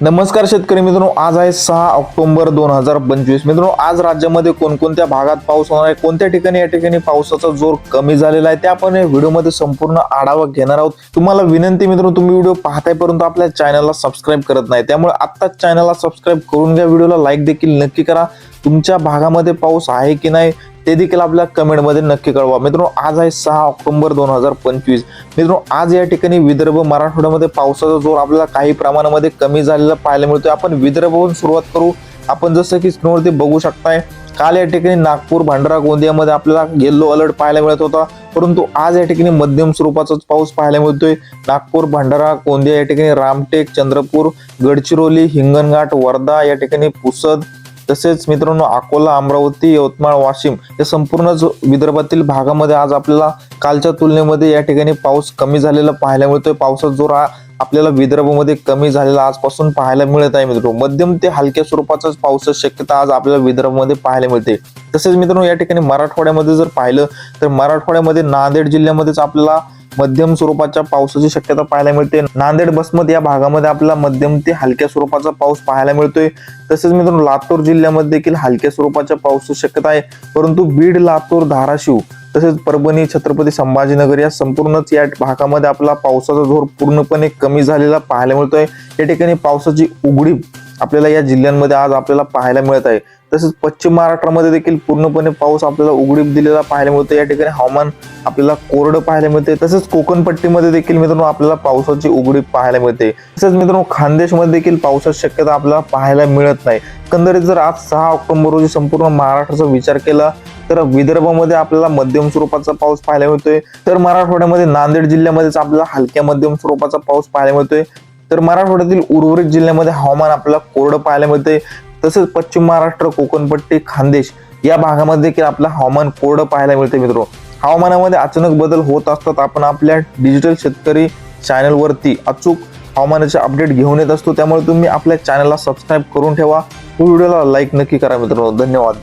नमस्कार शेतकरी मित्रांनो आज आहे सहा ऑक्टोबर दोन हजार पंचवीस. मित्रांनो आज राज्यामध्ये कोणकोणत्या भागात पाऊस होणार आहे? कोणत्या ठिकाणी या ठिकाणी पावसाचा जोर कमी झालेला आहे? ते आपण या व्हिडिओमध्ये संपूर्ण आढावा घेणार आहोत. तुम्हाला विनंती मित्रांनो तुम्ही व्हिडिओ पाहताय परंतु आपल्या चॅनलला सबस्क्राईब करत नाही. त्यामुळे आत्ताच चॅनलला सबस्क्राईब करून घ्या. व्हिडिओला लाईक देखील नक्की करा. तुमच्या भागामध्ये पाऊस आहे की नाही? ते देखील आपल्या कमेंटमध्ये नक्की कळवा. मित्रांनो आज आहे सहा ऑक्टोबर दोन हजार पंचवीस. मित्रांनो आज या ठिकाणी विदर्भ मराठवाड्यामध्ये पावसाचा जोर आपल्याला काही प्रमाणामध्ये कमी झालेला पाहायला मिळतोय. आपण विदर्भावरून सुरुवात करू. आपण जसं की स्क्रीनवरती बघू शकताय काल या ठिकाणी नागपूर भंडारा गोंदियामध्ये आपल्याला येल्लो अलर्ट पाहायला मिळत होता. परंतु आज या ठिकाणी मध्यम स्वरूपाचाच पाऊस पाहायला मिळतोय. नागपूर भंडारा गोंदिया या ठिकाणी रामटेक चंद्रपूर गडचिरोली हिंगणघाट वर्धा या ठिकाणी पुसद तसेच मित्रांनो अकोला अमरावती यवतमाळ वाशिम या संपूर्ण जो विदर्भातील भागामध्ये आज आपल्याला कालच्या तुलनेमध्ये या ठिकाणी पाऊस कमी झालेला पाहायला मिळतोय. पावसाचा जोर हा आपल्याला विदर्भामध्ये कमी झालेला आजपासून पाहायला मिळत आहे मित्रांनो. मध्यम ते हलक्या स्वरूपाचाच पावसाची शक्यता आज आपल्याला विदर्भामध्ये पाहायला मिळते. तसेच मित्रांनो या ठिकाणी मराठवाड्यामध्ये जर पाहिलं तर मराठवाड्यामध्ये नांदेड जिल्ह्यामध्येच आपल्याला मध्यम स्वरूपाच्या पावसाची शक्यता पाहायला मिळते. नांदेड बसमत या भागामध्ये आपल्याला मध्यम ते हलक्या स्वरूपाचा पाऊस पाहायला मिळतोय. तसेच मित्रांनो लातूर जिल्ह्यामध्ये देखील हलक्या स्वरूपाच्या पावसाची शक्यता आहे. परंतु बीड लातूर धाराशिव तसेच परभणी छत्रपती संभाजीनगर या संपूर्णच या भागामध्ये आपला पावसाचा जोर पूर्णपणे कमी झालेला पाहायला मिळतोय. या ठिकाणी पावसाची उघडीप आपल्याला या जिल्ह्यांमध्ये आज आपल्याला पाहायला मिळत आहे. तसेच पश्चिम महाराष्ट्रामध्ये देखील पूर्णपणे पाऊस आपल्याला उघडीप दिलेला पाहायला मिळतो. या ठिकाणी हवामान आपल्याला कोरडं पाहायला मिळते. तसेच कोकणपट्टीमध्ये देखील मित्रांनो आपल्याला पावसाची उघडीप पाहायला मिळते. तसेच मित्रांनो खानदेशमध्ये देखील पावसाची शक्यता आपल्याला पाहायला मिळत नाही. एकंदरीत जर आज सहा ऑक्टोबर रोजी संपूर्ण महाराष्ट्राचा विचार केला तर विदर्भामध्ये आपल्याला मध्यम स्वरूपाचा पाऊस पाहायला मिळतोय. तर मराठवाड्यामध्ये नांदेड जिल्ह्यामध्येच आपल्याला हलक्या मध्यम स्वरूपाचा पाऊस पाहायला मिळतोय. तर मराठवाड्यातील उर्वरित जिल्ह्यामध्ये हवामान आपल्याला कोरडं पाहायला मिळते तसेच पश्चिम महाराष्ट्र कोकणपट्टी खानदेश या भागामध्ये देखील आपलं हवामान कोरडं पाहायला मिळते मित्र. हवामानामध्ये अचानक बदल होत असतात. आपण आपल्या डिजिटल शेतकरी चॅनलवरती अचूक हवामानाचे अपडेट घेऊन येत असतो. त्यामुळे तुम्ही आपल्या चॅनलला सबस्क्राईब करून ठेवा. व्हिडिओला लाईक नक्की करा मित्रांनो. धन्यवाद.